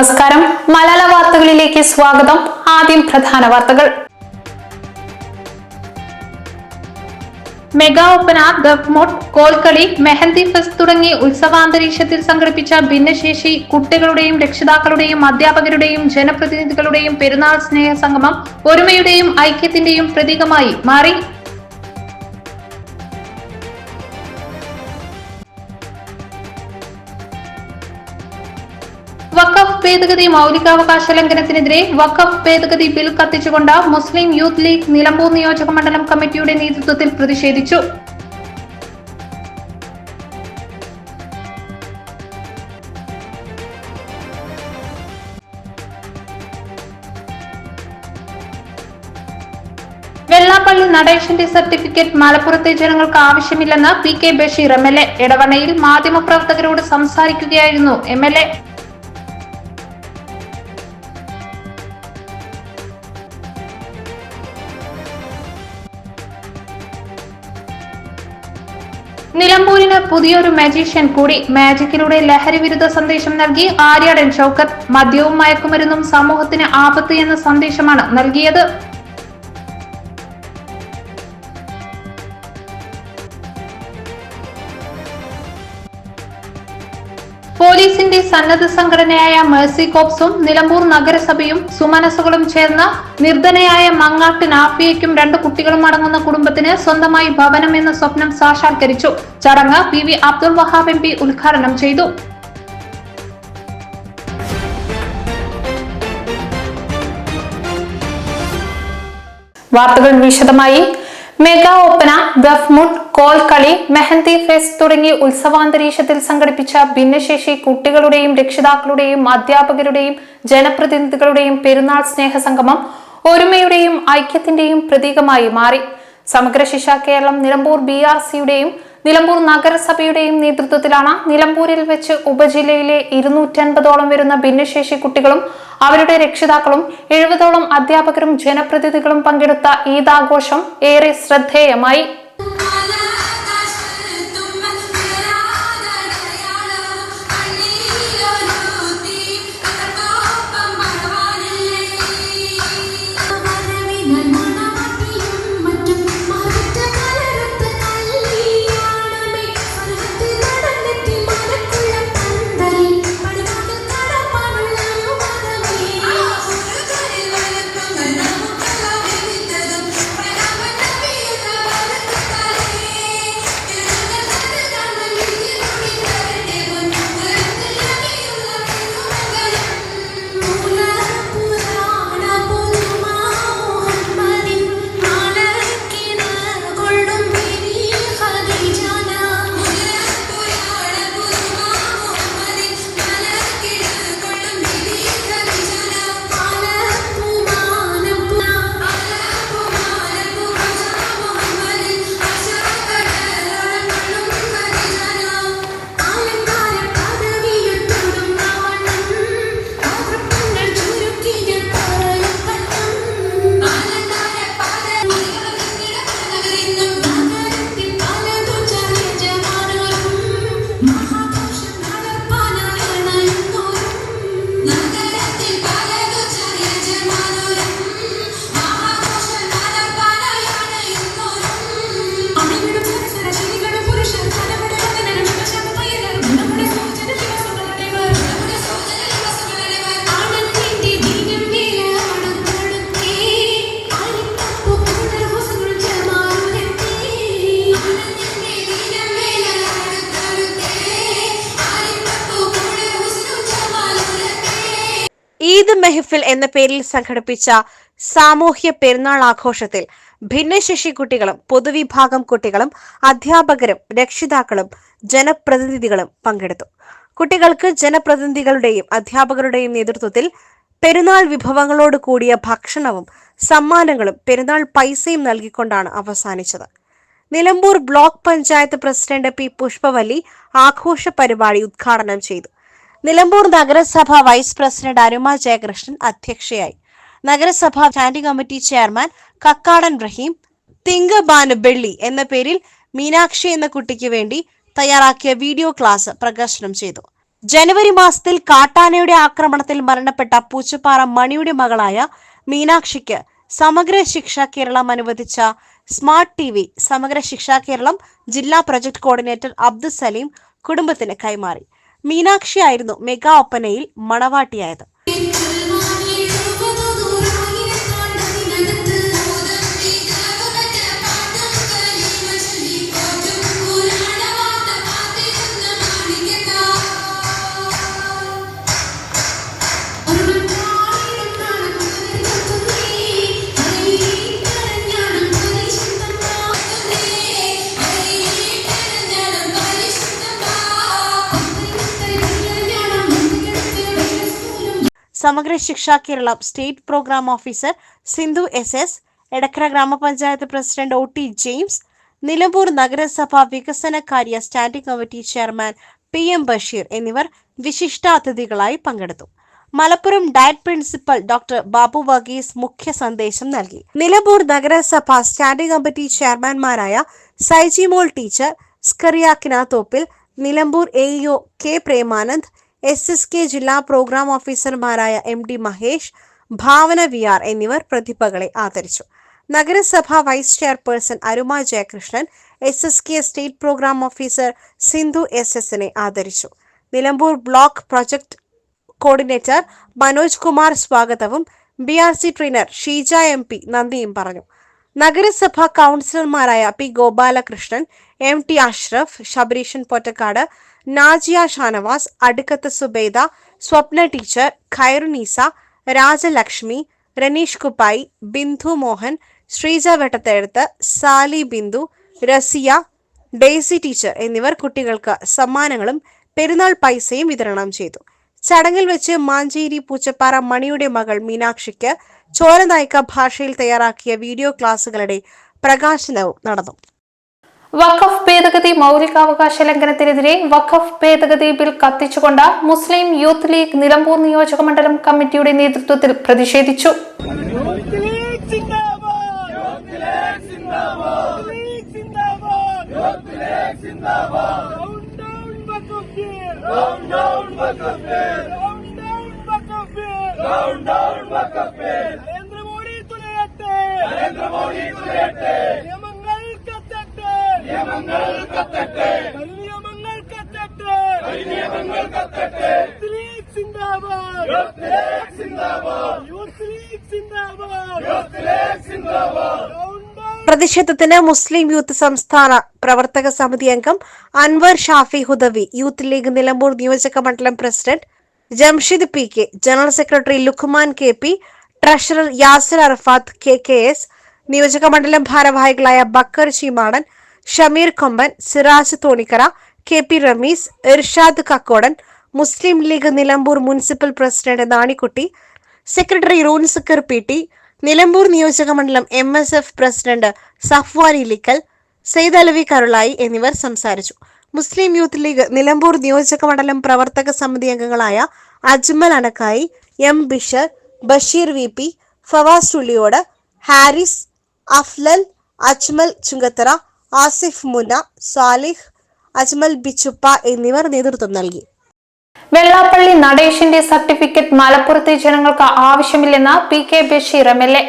നമസ്കാരം. മലയാള വാർത്തകളിലേക്ക് സ്വാഗതം. ആദ്യം പ്രധാന വാർത്തകൾ. മെഗാ ഒപ്പന ദഫ്മോട്ട് കോൽക്കളി മെഹന്തി ഫെസ്റ്റ് തുടങ്ങി ഉത്സവാന്തരീക്ഷത്തിൽ സംഘടിപ്പിച്ച ഭിന്നശേഷി കുട്ടികളുടെയും രക്ഷിതാക്കളുടെയും അധ്യാപകരുടെയും ജനപ്രതിനിധികളുടെയും പെരുന്നാൾ സ്നേഹ സംഗമം ഒരുമയുടെയും ഐക്യത്തിന്റെയും പ്രതീകമായി മാറി. ഭേദഗതി മൗലികാവകാശ ലംഘനത്തിനെതിരെ വഖഫ് ഭേദഗതി ബിൽ കത്തിച്ചുകൊണ്ട് മുസ്ലിം യൂത്ത് ലീഗ് നിലമ്പൂർ നിയോജക മണ്ഡലം കമ്മിറ്റിയുടെ നേതൃത്വത്തിൽ പ്രതിഷേധിച്ചു. വെള്ളാപ്പള്ളി നടേശന്റെ സർട്ടിഫിക്കറ്റ് മലപ്പുറത്തെ ജനങ്ങൾക്ക് ആവശ്യമില്ലെന്ന് P K Basheer M L A. ഇടവണയിൽ മാധ്യമപ്രവർത്തകരോട് സംസാരിക്കുകയായിരുന്നു എം എൽ എ. നിലമ്പൂരിന് പുതിയൊരു മാജീഷ്യൻ കൂടി മാജിക്കിലൂടെ ലഹരി വിരുദ്ധ സന്ദേശം നൽകി ആര്യാടൻ ഷൗക്കത്ത് മദ്യവും മയക്കുമരുന്നും സമൂഹത്തിന് ആപത്ത് എന്ന സന്ദേശമാണ് നൽകിയത്. പോലീസിന്റെ സന്നദ്ധ സംഘടനയായ മേഴ്സി കോപ്സും നിലമ്പൂർ നഗരസഭയും സുമനസുകളും ചേർന്ന് നിർധനയായ മങ്ങാട്ട് നാഫിയയ്ക്കും രണ്ട് കുട്ടികളും അടങ്ങുന്ന കുടുംബത്തിന് സ്വന്തമായി ഭവനം എന്ന സ്വപ്നം സാക്ഷാത്കരിച്ചു. ചടങ്ങ് P V Abdul Wahab M P ഉദ്ഘാടനം ചെയ്തു. വാർത്തകൾ വിശദമായി. മെഗാ ഓപ്പന ദഫ്മുട്ട് കോൽക്കളി മെഹന്തി ഫെസ്റ്റ് തുടങ്ങി ഉത്സവാന്തരീക്ഷത്തിൽ സംഘടിപ്പിച്ച ഭിന്നശേഷി കുട്ടികളുടെയും രക്ഷിതാക്കളുടെയും അധ്യാപകരുടെയും ജനപ്രതിനിധികളുടെയും പെരുന്നാൾ സ്നേഹ സംഗമം ഒരുമയുടെയും ഐക്യത്തിന്റെയും പ്രതീകമായി മാറി. സമഗ്ര ശിക്ഷ കേരളം നിലമ്പൂർ ബി ആർ സിയുടെയും നിലമ്പൂർ നഗരസഭയുടെയും നേതൃത്വത്തിലാണ് നിലമ്പൂരിൽ വെച്ച് ഉപജില്ലയിലെ ഇരുന്നൂറ്റൻപതോളം വരുന്ന ഭിന്നശേഷി കുട്ടികളും അവരുടെ രക്ഷിതാക്കളും എഴുപതോളം അധ്യാപകരും ജനപ്രതിനിധികളും പങ്കെടുത്ത ഈദാഘോഷം ഏറെ ശ്രദ്ധേയമായി. ഈദ് മെഹഫിൽ എന്ന പേരിൽ സംഘടിപ്പിച്ച സാമൂഹ്യ പെരുന്നാൾ ആഘോഷത്തിൽ ഭിന്നശേഷി കുട്ടികളും പൊതുവിഭാഗം കുട്ടികളും അധ്യാപകരും രക്ഷിതാക്കളും ജനപ്രതിനിധികളും പങ്കെടുത്തു. കുട്ടികൾക്ക് ജനപ്രതിനിധികളുടെയും അധ്യാപകരുടെയും നേതൃത്വത്തിൽ പെരുന്നാൾ വിഭവങ്ങളോട് കൂടിയ ഭക്ഷണവും സമ്മാനങ്ങളും പെരുന്നാൾ പൈസയും നൽകിക്കൊണ്ടാണ് അവസാനിച്ചത്. Nilambur block panchayat president P. Pushpavalli ആഘോഷ പരിപാടി ഉദ്ഘാടനം ചെയ്തു. നിലമ്പൂർ നഗരസഭ വൈസ് പ്രസിഡന്റ് അരുമ ജയകൃഷ്ണൻ അധ്യക്ഷയായി. നഗരസഭ standing committee chairman Kakkadan Raheem തിങ്കബാന് ബെള്ളി എന്ന പേരിൽ മീനാക്ഷി എന്ന കുട്ടിക്ക് വേണ്ടി തയ്യാറാക്കിയ വീഡിയോ ക്ലാസ് പ്രകാശനം ചെയ്തു. ജനുവരി മാസത്തിൽ കാട്ടാനയുടെ ആക്രമണത്തിൽ മരണപ്പെട്ട പൂച്ചപ്പാറ മണിയുടെ മകളായ മീനാക്ഷിക്ക് സമഗ്ര ശിക്ഷ കേരളം അനുവദിച്ച സ്മാർട്ട് ടി വി സമഗ്ര ശിക്ഷ കേരളം ജില്ലാ പ്രൊജക്ട് കോർഡിനേറ്റർ അബ്ദുൽ സലീം കുടുംബത്തിന് കൈമാറി. മീനാക്ഷി ആയിരുന്നു mega ഒപ്പനയിൽ മണവാട്ടിയായത്. Samagra Shiksha Keralam state program officer Sindhu S S Edakkara ഗ്രാമപഞ്ചായത്ത് president O T James Nilambur നഗരസഭ വികസനകാര്യ standing committee chairman P M Basheer എന്നിവർ വിശിഷ്ടാതിഥികളായി പങ്കെടുത്തു. Malappuram DIET principal doctor Babu Varghese മുഖ്യ സന്ദേശം നൽകി. നിലമ്പൂർ നഗരസഭ സ്റ്റാൻഡിംഗ് കമ്മിറ്റി ചെയർമാൻമാരായ Saijimol teacher സ്കറിയാക്കിന Thoppil Nilambur A K Premanand S S K ജില്ലാ പ്രോഗ്രാം ഓഫീസർമാരായ M D Mahesh Bhavana V R എന്നിവർ പ്രതിഭകളെ ആദരിച്ചു. നഗരസഭ vice chairperson Aruma Jayakrishnan S S K state program officer Sindhu S എസിനെ ആദരിച്ചു. Nilambur block project coordinator Manoj Kumar സ്വാഗതവും B R C trainer Sheeja M P നന്ദിയും പറഞ്ഞു. നഗരസഭ കൗൺസിലർമാരായ P Gopalakrishnan M T Ashraf Sabareeshan Pottakkad Najiya Shanavas Adukkath Subeda Swapna teacher Khairunnisa Rajalakshmi Raneesh Kuppayi Bindu Mohan Sreeja Vettathezhuthu Sali Bindu Rasiya Daisy teacher എന്നിവർ കുട്ടികൾക്ക് സമ്മാനങ്ങളും പെരുന്നാൾ പൈസയും വിതരണം ചെയ്തു. ചടങ്ങിൽ വെച്ച് മാഞ്ചേരി പൂച്ചപ്പാറ മണിയുടെ മകൾ മീനാക്ഷിക്ക് ചോരനായിക ഭാഷയിൽ തയ്യാറാക്കിയ വീഡിയോ ക്ലാസുകളുടെ പ്രകാശനവും നടന്നു. വഖഫ് ഭേദഗതി മൗലികാവകാശ ലംഘനത്തിനെതിരെ വഖഫ് ഭേദഗതി ബിൽ കത്തിച്ചുകൊണ്ട് മുസ്ലിം യൂത്ത് ലീഗ് നിലമ്പൂർ നിയോജക മണ്ഡലം കമ്മിറ്റിയുടെ നേതൃത്വത്തിൽ പ്രതിഷേധിച്ചു. നരേന്ദ്രമോദി തുലയട്ടെ. നരേന്ദ്രമോദി തുലയട്ടെ. നിയമങ്ങൾ കത്തട്ടെ. നിയമങ്ങൾ കത്തട്ടെ. നിയമങ്ങൾ കത്തട്ടെ. യൂത്ത് സിന്ദാബാദ്. സിന്ദാബാദ്. സിന്ദാബാദ്. സിന്ദാബാദ്. പ്രതിഷേധത്തിന് മുസ്ലിം യൂത്ത് സംസ്ഥാന പ്രവർത്തക സമിതി അംഗം അൻവർ ഷാഫി ഹുദവി യൂത്ത് ലീഗ് നിലമ്പൂർ നിയോജക മണ്ഡലം president Jamshid P K general secretary Lukman K P treasurer Yasir Arafat K K S നിയോജക മണ്ഡലം ഭാരവാഹികളായ Bakker Cheemadan Shameer Komban Siraj Thonikkara K P Ramees Irshad Kakkodan Muslim league Nilambur municipal president Nanikutty secretary റൂൻസക്കർ P T Nilambur നിയോജകമണ്ഡലം M S F president Safwan Ilikkal Sayed Alavi Karulai എന്നിവർ സംസാരിച്ചു. മുസ്ലിം Youth league Nilambur നിയോജകമണ്ഡലം പ്രവർത്തക സമിതി അംഗങ്ങളായ Ajmal Anakkai M Bishar Basheer V P Fawaz Ulliyod Haris Aflal Ajmal Chungathara Asif Muna Salih Ajmal Bichuppa എന്നിവർ നേതൃത്വം നൽകി. വെള്ളാപ്പള്ളി നടേശിന്റെ സർട്ടിഫിക്കറ്റ് മലപ്പുറത്തെ ജനങ്ങൾക്ക് ആവശ്യമില്ലെന്ന് P K Basheer M L A.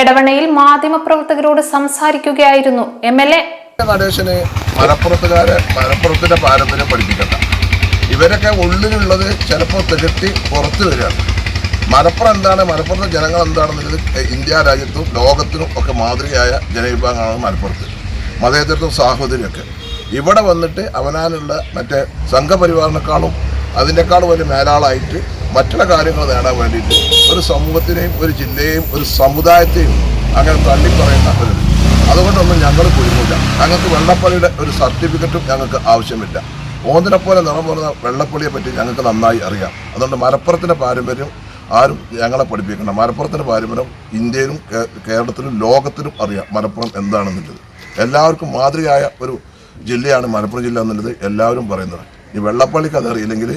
എടവണ്ണയിൽ മാധ്യമപ്രവർത്തകരോട് സംസാരിക്കുകയായിരുന്നു എം എൽ എ. നടേശന് മലപ്പുറത്തുകാരെ മലപ്പുറത്തിന്റെ പാരമ്പര്യം പഠിപ്പിക്കണ്ട. ഇവരൊക്കെ ഉള്ളിലുള്ളത് ചിലപ്പോൾ തികട്ടി പുറത്തു വരികയാണ്. മലപ്പുറം എന്താണ്? മലപ്പുറത്തെ ജനങ്ങൾ എന്താണെന്നുള്ളത് ഇന്ത്യ രാജ്യത്തും ലോകത്തിനും ഒക്കെ മാതൃകയായ ജനവിഭാഗമാണ് മലപ്പുറത്ത്. മതേതരത്വം സാഹോദര്യമൊക്കെ. ഇവിടെ വന്നിട്ട് അവനാനുള്ള മറ്റേ സംഘപരിവാറിനേക്കാളും അതിനേക്കാളും വലിയ മേലാളായിട്ട് മറ്റുള്ള കാര്യങ്ങൾ നേടാൻ വേണ്ടിയിട്ട് ഒരു സമൂഹത്തിനെയും ഒരു ജില്ലയെയും ഒരു സമുദായത്തെയും അങ്ങനെ തള്ളിപ്പറയുന്ന ഒരു അതുകൊണ്ടൊന്നും ഞങ്ങൾ കുടുങ്ങില്ല ഞങ്ങൾക്ക് വെള്ളപ്പള്ളിയുടെ ഒരു സർട്ടിഫിക്കറ്റും ഞങ്ങൾക്ക് ആവശ്യമില്ല. ഓന്തിനെ പോലെ നിറം പോകുന്ന വെള്ളപ്പള്ളിയെ പറ്റി ഞങ്ങൾക്ക് നന്നായി അറിയാം. അതുകൊണ്ട് മലപ്പുറത്തിന്റെ പാരമ്പര്യം ആരും ഞങ്ങളെ പഠിപ്പിക്കണം മലപ്പുറത്തിന്റെ പാരമ്പര്യം ഇന്ത്യയിലും കേരളത്തിലും ലോകത്തിലും അറിയാം മലപ്പുറം എന്താണെന്നുള്ളത്. എല്ലാവർക്കും മാതൃകയായ ഒരു ജില്ലയാണ് മലപ്പുറം ജില്ല എന്നുള്ളത് എല്ലാവരും പറയുന്നത്. ഈ വെള്ളപ്പള്ളിക്ക് കഥ അറിയില്ലെങ്കിൽ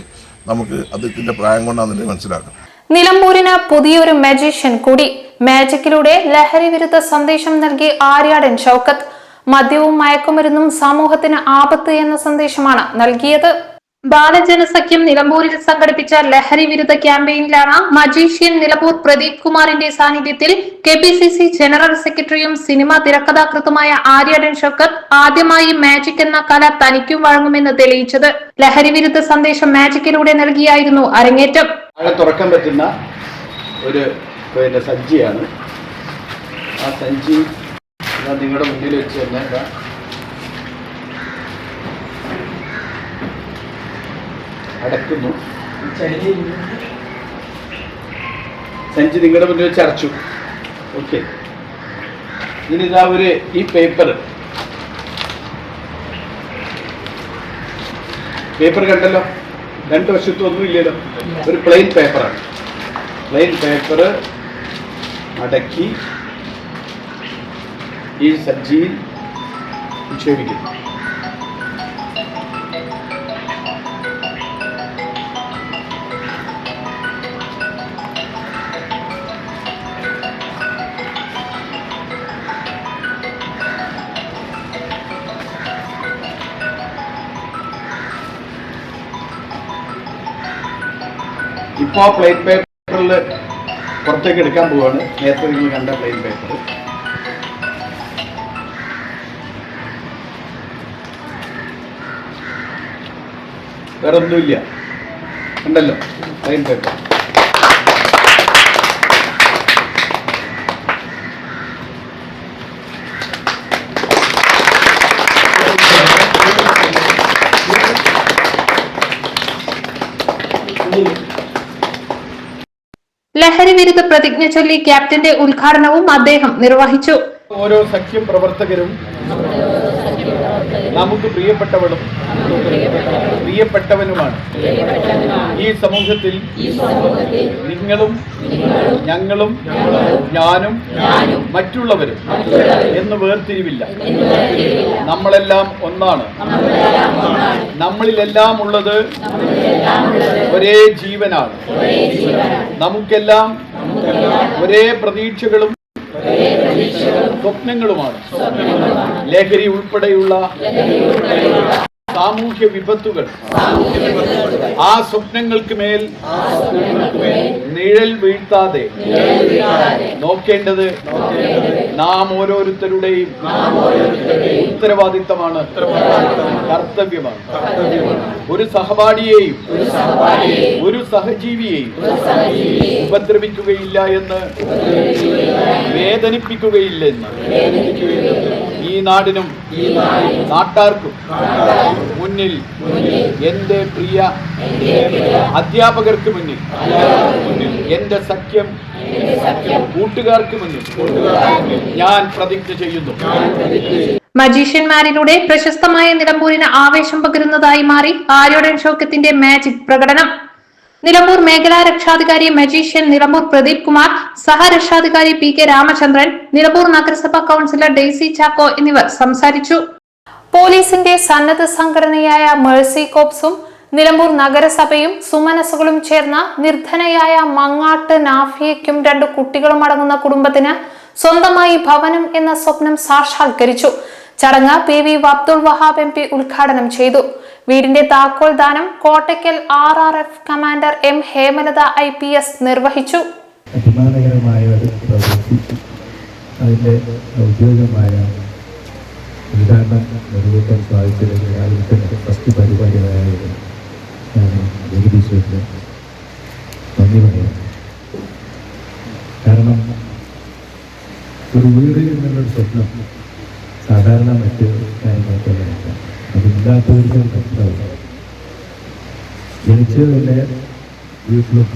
നമുക്ക് അദ്ദേഹത്തിന്റെ പ്രായം കൊണ്ടാണെന്നുള്ളത് മനസ്സിലാക്കാം. നിലമ്പൂരിന് പുതിയൊരു മജീഷ്യൻ കൂടി മാജിക്കിലൂടെ ലഹരി വിരുദ്ധ സന്ദേശം നൽകി ആര്യാടൻ ഷൗക്കത്ത് മദ്യവും മയക്കുമരുന്നും സമൂഹത്തിന് ആപത്ത് എന്ന സന്ദേശമാണ് നൽകിയത്. ബാലജനസഖ്യം നിലമ്പൂരിൽ സംഘടിപ്പിച്ച ലഹരി വിരുദ്ധ ക്യാമ്പയിനിലാണ് മജീഷ്യൻ നിലമ്പൂർ പ്രദീപ് കുമാറിന്റെ സാന്നിധ്യത്തിൽ K P C C general സെക്രട്ടറിയും സിനിമാ തിരക്കഥാകൃത്തുമായ ആര്യടൻ ഷൗക്കത്ത് ആദ്യമായി മാജിക് എന്ന കല തനിക്കും വഴങ്ങുമെന്ന് തെളിയിച്ചത്. ലഹരി വിരുദ്ധ സന്ദേശം മാജിക്കിലൂടെ നൽകിയായിരുന്നു അരങ്ങേറ്റം. തുറക്കാൻ പറ്റുന്ന ഒരു സഞ്ചിയാണ്. ആ സഞ്ചി നിങ്ങളുടെ മുന്നിൽ വെച്ച് തന്നെ അടക്കുന്നു സഞ്ചി നിങ്ങളുടെ മുന്നിൽ ചർച്ചു ഓക്കെ. ഇനി ഇതാ ഒരു ഈ പേപ്പർ പേപ്പർ കണ്ടല്ലോ? രണ്ട് വശത്തും ഒന്നും ഇല്ലല്ലോ. ഒരു പ്ലെയിൻ പേപ്പറാണ് പ്ലെയിൻ പേപ്പർ അടക്കി ഈ സഞ്ചിയിൽ നിക്ഷേപിക്കുന്നു ഇപ്പോൾ പ്ലെയിൻ പേപ്പറിൽ പുറത്തേക്ക് എടുക്കാൻ പോവാണ്. നേരത്തെ നിങ്ങൾ കണ്ട പ്ലെയിൻ പേപ്പർ വേറെ ഒന്നുമില്ല ഉണ്ടല്ലോ പ്ലെയിൻ പേപ്പർ ലഹരി വിരുദ്ധ പ്രതിജ്ഞ ചൊല്ലി ക്യാപ്റ്റന്റെ ഉദ്ഘാടനവും അദ്ദേഹം നിർവഹിച്ചു. ഓരോ സഖ്യം പ്രവർത്തകരും നമുക്ക് പ്രിയപ്പെട്ടവളും പ്രിയപ്പെട്ടവനുമാണ്. ഈ സമൂഹത്തിൽ നിങ്ങളും ഞങ്ങളും ഞാനും മറ്റുള്ളവരും എന്ന് വേർതിരിവില്ല. നമ്മളെല്ലാം ഒന്നാണ്. നമ്മളിലെല്ലാം ഉള്ളത് ഒരേ ജീവനാണ്. നമുക്കെല്ലാം ഒരേ പ്രതീക്ഷകളും സ്വപ്നങ്ങളുമാണ്. ലഹരി ഉൾപ്പെടെയുള്ള സാമൂഹ്യ വിപത്തുകൾ. ആ സ്വപ്നങ്ങൾക്ക് മേൽ നിഴൽ വീഴ്ത്താതെ നോക്കേണ്ടത് നാം ഓരോരുത്തരുടെയും ഉത്തരവാദിത്തമാണ്. കർത്തവ്യമാണ്. ഒരു സഹപാഠിയെയും ഒരു സഹജീവിയെയും ഉപദ്രവിക്കുകയില്ല എന്ന് വേദനിപ്പിക്കുകയില്ലെന്ന് ഈ നാടിനും നാട്ടാർക്കും മുന്നിൽ എന്റെ പ്രിയ അധ്യാപകർക്ക് മുന്നിൽ എന്റെ സഖ്യം കൂട്ടുകാർക്ക് മുന്നിൽ ഞാൻ പ്രതിജ്ഞ ചെയ്യുന്നു. മജീഷ്യന്മാരിലൂടെ പ്രശസ്തമായ നിലമ്പൂരിന് ആവേശം പകരുന്നതായി മാറി ആര്യോടൻ ഷോക്കത്തിന്റെ മാജിക് പ്രകടനം. നിലമ്പൂർ മേഖലാ രക്ഷാധികാരി മജീഷ്യൻ നിലമ്പൂർ പ്രദീപ് കുമാർ സഹരക്ഷാധികാരി പി കെ രാമചന്ദ്രൻ നിലമ്പൂർ നഗരസഭാ കൌൺസിലർ ഡെയ്സി ചാക്കോ എന്നിവർ സംസാരിച്ചു. പോലീസിന്റെ സന്നദ്ധ സംഘടനയായ മേഴ്സി കോപ്സും നിലമ്പൂർ നഗരസഭയും സുമനസുകളും ചേർന്ന നിർധനയായ മങ്ങാട്ട് നാഫിയയ്ക്കും രണ്ട് കുട്ടികളും അടങ്ങുന്ന കുടുംബത്തിന് സ്വന്തമായി ഭവനം എന്ന സ്വപ്നം സാക്ഷാത്കരിച്ചു. ചടങ്ങ് P V Abdul Wahab M P ഉദ്ഘാടനം ചെയ്തു. വീടിന്റെ താക്കോൽ ദാനം Kottakkal R R F commander M Hemalatha I P S നിർവഹിച്ചു. അഭിമാനകരമായ ഒരു അതിന്റെ ഔദ്യോഗികമായ ഉദ്ഘാടനം നിറവേറ്റാൻ സാധിച്ചില്ലെങ്കിൽ തന്നെ ഫസ്റ്റ് പരിപാടിയായത് ഞാൻ നന്ദി പറയാം കാരണം ഒരു വീട് എന്നുള്ളൊരു സ്വപ്നം സാധാരണ മറ്റ് കാര്യങ്ങൾക്കല്ല അതില്ലാത്തവർക്കും കഷ്ടമാണ് ജനിച്ചത് തന്നെ വീട്ടിലും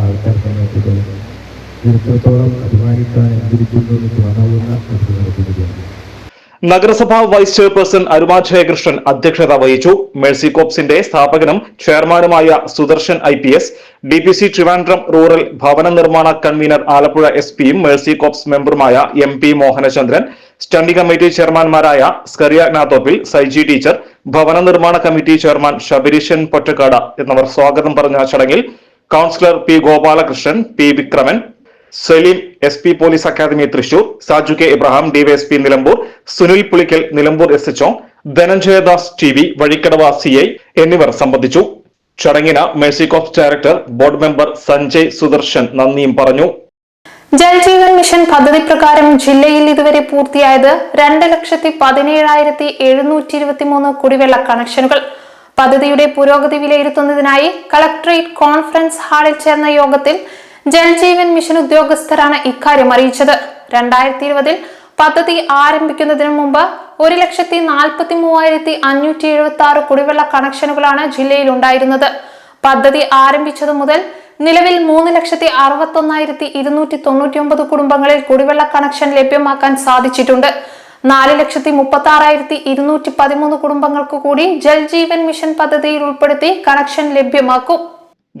ആൾക്കാർ സമയത്തുകൾ എത്രത്തോളം അഭിമാനിക്കാൻ എന്തിരിക്കുന്നു എന്ന് തോന്നാവുന്ന ഒരു നടത്തുകയാണ് നഗരസഭാ വൈസ് ചെയർപേഴ്സൺ അരുമാ ജയകൃഷ്ണൻ അധ്യക്ഷത വഹിച്ചു. മേഴ്സി കോപ്സിന്റെ സ്ഥാപകനും ചെയർമാനുമായ Sudarshan I P S D P C Trivandrum rural ഭവന നിർമ്മാണ കൺവീനർ ആലപ്പുഴ എസ് പിയും Mercy corps മെമ്പറുമായ M P Mohanachandran standing committee ചെയർമാൻമാരായ Scaria Nathoppil Saiji teacher ഭവന നിർമ്മാണ കമ്മിറ്റി ചെയർമാൻ ശബരീശൻ പൊറ്റക്കാട് എന്നിവർ സ്വാഗതം പറഞ്ഞ ചടങ്ങിൽ councillor P Gopalakrishnan P Vikraman Saleem S P police academy Thrissur Saju K Ibrahim DYSP Nilambur Sunil Pulikkal Nilambur S H O Dhananjayadas T V Vazhikkadavu C I എന്നിവർ സംബന്ധിച്ചു. ചടങ്ങിന് Mercy Corps director board member Sanjay Sudarshan നന്ദിയും പറഞ്ഞു. Jal Jeevan mission പദ്ധതി പ്രകാരം ജില്ലയിൽ ഇതുവരെ പൂർത്തിയായത് രണ്ട് ലക്ഷത്തി പതിനേഴായിരത്തി എഴുന്നൂറ്റി ഇരുപത്തിമൂന്ന് കുടിവെള്ള കണക്ഷനുകൾ. പദ്ധതിയുടെ പുരോഗതി വിലയിരുത്തുന്നതിനായി കളക്ടറേറ്റ് കോൺഫറൻസ് ഹാളിൽ ചേർന്ന യോഗത്തിൽ ജൽജീവൻ മിഷൻ ഉദ്യോഗസ്ഥരാണ് ഇക്കാര്യം അറിയിച്ചത്. രണ്ടായിരത്തി ഇരുപതിൽ പദ്ധതി ആരംഭിക്കുന്നതിന് മുമ്പ് ഒരു ലക്ഷത്തി നാൽപ്പത്തി മൂവായിരത്തി അഞ്ഞൂറ്റി എഴുപത്തി ആറ് കുടിവെള്ള കണക്ഷനുകളാണ് ജില്ലയിൽ ഉണ്ടായിരുന്നത് പദ്ധതി ആരംഭിച്ചത് മുതൽ നിലവിൽ മൂന്ന് ലക്ഷത്തി അറുപത്തി ഒന്നായിരത്തി ഇരുന്നൂറ്റി തൊണ്ണൂറ്റി ഒമ്പത് കുടുംബങ്ങളിൽ കുടിവെള്ള കണക്ഷൻ ലഭ്യമാക്കാൻ സാധിച്ചിട്ടുണ്ട്. നാല് ലക്ഷത്തി മുപ്പത്തി ആറായിരത്തി ഇരുന്നൂറ്റി പതിമൂന്ന് കുടുംബങ്ങൾക്ക് കൂടി ജൽജീവൻ മിഷൻ പദ്ധതിയിൽ ഉൾപ്പെടുത്തി കണക്ഷൻ ലഭ്യമാക്കും.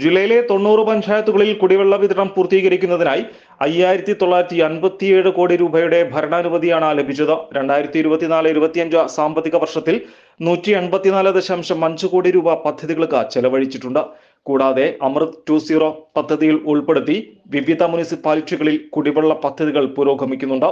ജില്ലയിലെ തൊണ്ണൂറ് പഞ്ചായത്തുകളിൽ കുടിവെള്ള വിതരണം പൂർത്തീകരിക്കുന്നതിനായി അയ്യായിരത്തി തൊള്ളായിരത്തി അൻപത്തിയേഴ് കോടി രൂപയുടെ ഭരണാനുമതിയാണ് ലഭിച്ചത്. രണ്ടായിരത്തി ഇരുപത്തിനാല് ഇരുപത്തിയഞ്ച് സാമ്പത്തിക വർഷത്തിൽ നൂറ്റി എൺപത്തിനാല് ദശാംശം അഞ്ച് കോടി രൂപ പദ്ധതികൾക്ക് ചെലവഴിച്ചിട്ടുണ്ട്. കൂടാതെ അമൃത് ടു സീറോ പദ്ധതിയിൽ ഉൾപ്പെടുത്തി വിവിധ മുനിസിപ്പാലിറ്റികളിൽ കുടിവെള്ള പദ്ധതികൾ പുരോഗമിക്കുന്നുണ്ട്.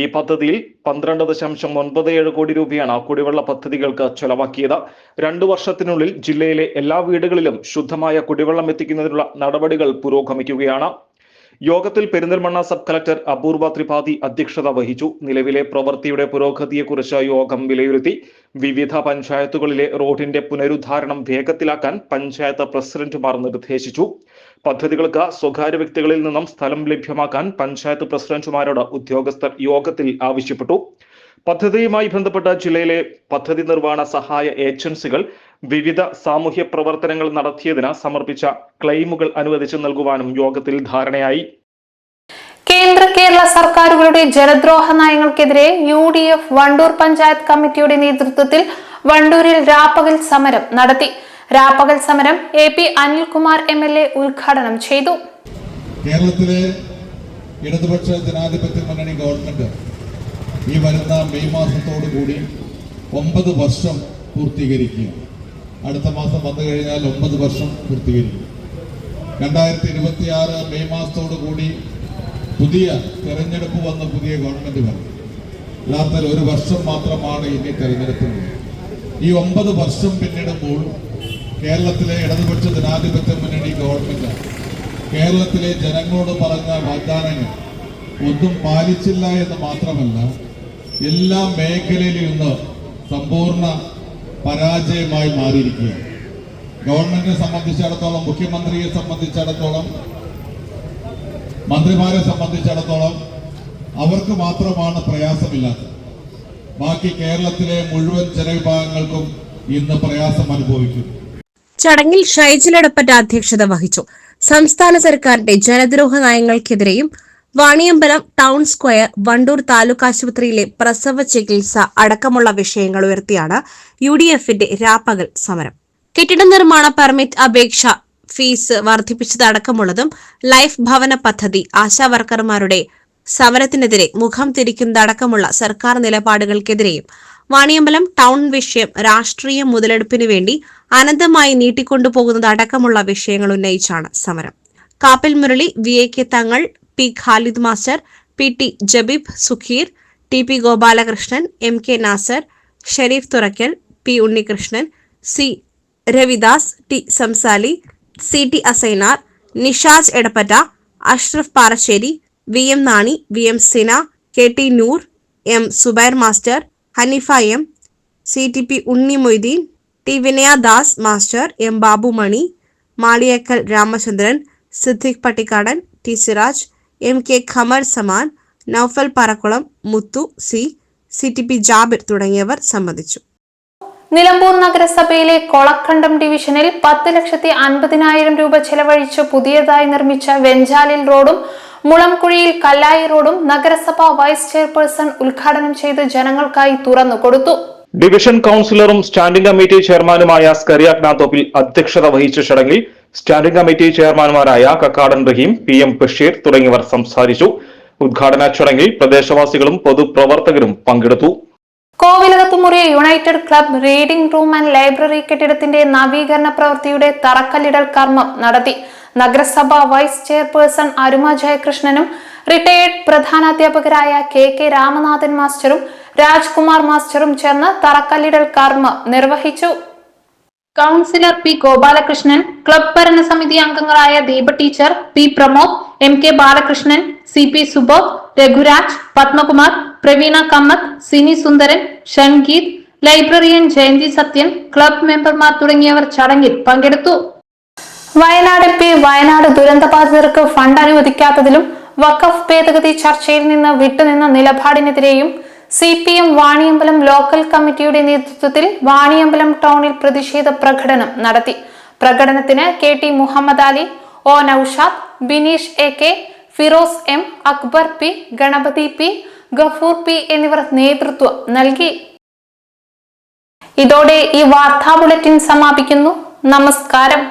ഈ പദ്ധതിയിൽ പന്ത്രണ്ട് ദശാംശം ഒൻപത് ഏഴ് കോടി രൂപയാണ് കുടിവെള്ള പദ്ധതികൾക്ക് ചെലവാക്കിയത്. രണ്ടു വർഷത്തിനുള്ളിൽ ജില്ലയിലെ എല്ലാ വീടുകളിലും ശുദ്ധമായ കുടിവെള്ളം എത്തിക്കുന്നതിനുള്ള നടപടികൾ പുരോഗമിക്കുകയാണ്. യോഗത്തിൽ പെരിന്തൽമണ്ണ സബ് കളക്ടർ അപൂർവ ത്രിപാഠി അധ്യക്ഷത വഹിച്ചു. നിലവിലെ പ്രവൃത്തിയുടെ പുരോഗതിയെക്കുറിച്ച് യോഗം വിലയിരുത്തി. വിവിധ പഞ്ചായത്തുകളിലെ റോഡിന്റെ പുനരുദ്ധാരണം വേഗത്തിലാക്കാൻ പഞ്ചായത്ത് പ്രസിഡന്റുമാർ നിർദ്ദേശിച്ചു. പദ്ധതികൾക്ക് സ്വകാര്യ വ്യക്തികളിൽ നിന്നും സ്ഥലം ലഭ്യമാക്കാൻ പഞ്ചായത്ത് പ്രസിഡന്റുമാരോട് ഉദ്യോഗസ്ഥർ യോഗത്തിൽ ആവശ്യപ്പെട്ടു. പദ്ധതിയുമായി ബന്ധപ്പെട്ട ജില്ലയിലെ പദ്ധതി നിർവഹണ സഹായ ഏജൻസികൾ വിവിധ സാമൂഹ്യ പ്രവർത്തനങ്ങൾ നടത്തിയതിന് സമർപ്പിച്ച ക്ലെയിമുകൾ അനുവദിച്ചു നൽകുവാനും യോഗത്തിൽ ധാരണയായി. കേന്ദ്ര കേരള സർക്കാരുകളുടെ ജനദ്രോഹ നയങ്ങൾക്കെതിരെ U D F Wandoor panchayat കമ്മിറ്റിയുടെ നേതൃത്വത്തിൽ വണ്ടൂരിൽ രാപ്പകൽ സമരം നടത്തി. രാപ്പകൽ സമരം A P Anilkumar M L A ഉദ്ഘാടനം ചെയ്തു. കേരളത്തിലെ ഇടതുപക്ഷ ജനാധിപത്യ മുന്നണി ഗവൺമെന്റ് ഈ വരുന്ന മെയ് മാസത്തോടു കൂടി ഒമ്പത് വർഷം പൂർത്തീകരിക്കുക അടുത്ത മാസം വന്നു കഴിഞ്ഞാൽ ഒമ്പത് വർഷം പൂർത്തീകരിക്കും. രണ്ടായിരത്തി ഇരുപത്തി ആറ് മെയ് മാസത്തോടു കൂടി പുതിയ തെരഞ്ഞെടുപ്പ് വന്ന പുതിയ ഗവൺമെന്റ് വന്നു യഥാർത്ഥത്തിൽ ഒരു വർഷം മാത്രമാണ് ഇനി തെരഞ്ഞെടുപ്പുള്ളത് ഈ ഒമ്പത് വർഷം പിന്നിടുമ്പോൾ കേരളത്തിലെ ഇടതുപക്ഷ ജനാധിപത്യ മുന്നണി ഗവൺമെന്റ് കേരളത്തിലെ ജനങ്ങളോട് പറഞ്ഞ വാഗ്ദാനങ്ങൾ ഒന്നും പാലിച്ചില്ല എന്ന് മാത്രമല്ല എല്ലാ മേഖലയിലും ഇന്ന് സമ്പൂർണ പരാജയമായി മാറിയിരിക്കുകയാണ്. ഗവൺമെന്റിനെ സംബന്ധിച്ചിടത്തോളം മുഖ്യമന്ത്രിയെ സംബന്ധിച്ചിടത്തോളം മന്ത്രിമാരെ സംബന്ധിച്ചിടത്തോളം അവർക്ക് മാത്രമാണ് പ്രയാസമില്ലാത്തത്. ബാക്കി കേരളത്തിലെ മുഴുവൻ ജനവിഭാഗങ്ങൾക്കും ഇന്ന് പ്രയാസം അനുഭവിക്കുന്നു. ചടങ്ങിൽ ഷൈജിലടപ്പറ്റ അധ്യക്ഷത വഹിച്ചു. സംസ്ഥാന സർക്കാരിന്റെ ജനദ്രോഹ നയങ്ങൾക്കെതിരെയും വാണിയമ്പലം ടൗൺ സ്ക്വയർ വണ്ടൂർ താലൂക്ക് ആശുപത്രിയിലെ പ്രസവ ചികിത്സ അടക്കമുള്ള വിഷയങ്ങൾ ഉയർത്തിയാണ് യു ഡി എഫിന്റെ രാപ്പകൽ സമരം. കെട്ടിട നിർമ്മാണ പെർമിറ്റ് അപേക്ഷ ഫീസ് വർദ്ധിപ്പിച്ചതടക്കമുള്ളതും ലൈഫ് ഭവന പദ്ധതി ആശാ വർക്കർമാരുടെ സമരത്തിനെതിരെ മുഖം തിരിക്കുന്നതടക്കമുള്ള സർക്കാർ നിലപാടുകൾക്കെതിരെയും വാണിയമ്പലം ടൗൺ വിഷയം രാഷ്ട്രീയ മുതലെടുപ്പിനു വേണ്ടി അനന്തമായി നീട്ടിക്കൊണ്ടുപോകുന്നത് അടക്കമുള്ള വിഷയങ്ങൾ ഉന്നയിച്ചാണ് സമരം. Kappil Murali V A K Thangal P Khalid master P T Jabeeb Sukheer T P Gopalakrishnan M K Nasar Shareef Thurakkal P Unnikrishnan C Ravidas T Samsali C T Asainar Nishaj Edappatta Ashraf Parasseri V M Nani V M Sina K T Noor M Subair master Haneefa M C T P Unni Moideen T Vinayadas master M Babumani Maliyekkal Ramachandran Siddique Pattikkadan T Siraj M K Khamar Zaman Noufal Parakkulam Muthu C C T P Jabir തുടങ്ങിയവർ സംബന്ധിച്ചു. നിലമ്പൂർ നഗരസഭയിലെ കൊളക്കണ്ടം ഡിവിഷനിൽ പത്ത് ലക്ഷത്തി അൻപതിനായിരം രൂപ ചെലവഴിച്ച് പുതിയതായി നിർമ്മിച്ച വെഞ്ചാലിൽ റോഡും മുളംകുഴിയിൽ കല്ലായി റോഡും നഗരസഭ വൈസ് ചെയർപേഴ്സൺ ഉദ്ഘാടനം ചെയ്ത് ജനങ്ങൾക്കായി തുറന്നു കൊടുത്തു. ഡിവിഷൻ കൗൺസിലറും സ്റ്റാൻഡിംഗ് കമ്മിറ്റി ചെയർമാനുമായ സ്കറിയാക് തോപ്പിൽ അധ്യക്ഷത വഹിച്ച ചടങ്ങിൽ സ്റ്റാൻഡിംഗ് കമ്മിറ്റി ചെയർമാൻമാരായ കക്കാടൻ റഹീം പി എം ബഷീർ തുടങ്ങിയവർ സംസാരിച്ചു. ഉദ്ഘാടന ചടങ്ങിൽ പ്രദേശവാസികളും പൊതുപ്രവർത്തകരും പങ്കെടുത്തു. Kovilakathumuri United club reading room and library കെട്ടിടത്തിന്റെ നവീകരണ പ്രവൃത്തിയുടെ തറക്കല്ലിടൽ കർമ്മം നടത്തി. നഗരസഭ വൈസ് ചെയർപേഴ്സൺ അരുമ ജയകൃഷ്ണനും റിട്ടയേർഡ് പ്രധാനാധ്യാപകരായ കെ കെ രാമനാഥൻ മാസ്റ്ററും രാജ്കുമാർ മാസ്റ്ററും ചേർന്ന് തറക്കല്ലിടൽ കർമ്മ നിർവഹിച്ചു. കൗൺസിലർ പി ഗോപാലകൃഷ്ണൻ ക്ലബ് ഭരണസമിതി അംഗങ്ങളായ Deepa teacher P Pramod M K Balakrishnan C P Subodh Raghuraj Padmakumar Praveena Kammath Sini Sundaran Shangeeth librarian Jayanthi Sathyan club മെമ്പർമാർ തുടങ്ങിയവർ ചടങ്ങിൽ പങ്കെടുത്തു. വയനാട് പി വയനാട് ദുരന്തബാധിതർക്ക് ഫണ്ട് അനുവദിക്കാത്തതിലും വഖഫ് ഭേദഗതി ചർച്ചയിൽ നിന്ന് വിട്ടുനിന്ന നിലപാടിനെതിരെയും C P M Vaniyambalam local committee നേതൃത്വത്തിൽ വാണിയമ്പലം ടൗണിൽ പ്രതിഷേധ പ്രകടനം നടത്തി. പ്രകടനത്തിന് K T Muhammad Ali O Noushad Bineesh A K Firoz M Akbar P Ganapathi P Gafoor P എന്നിവർ നേതൃത്വം നൽകി. ഇതോടെ ഈ വാർത്താ ബുള്ളറ്റിൻ സമാപിക്കുന്നു. നമസ്കാരം.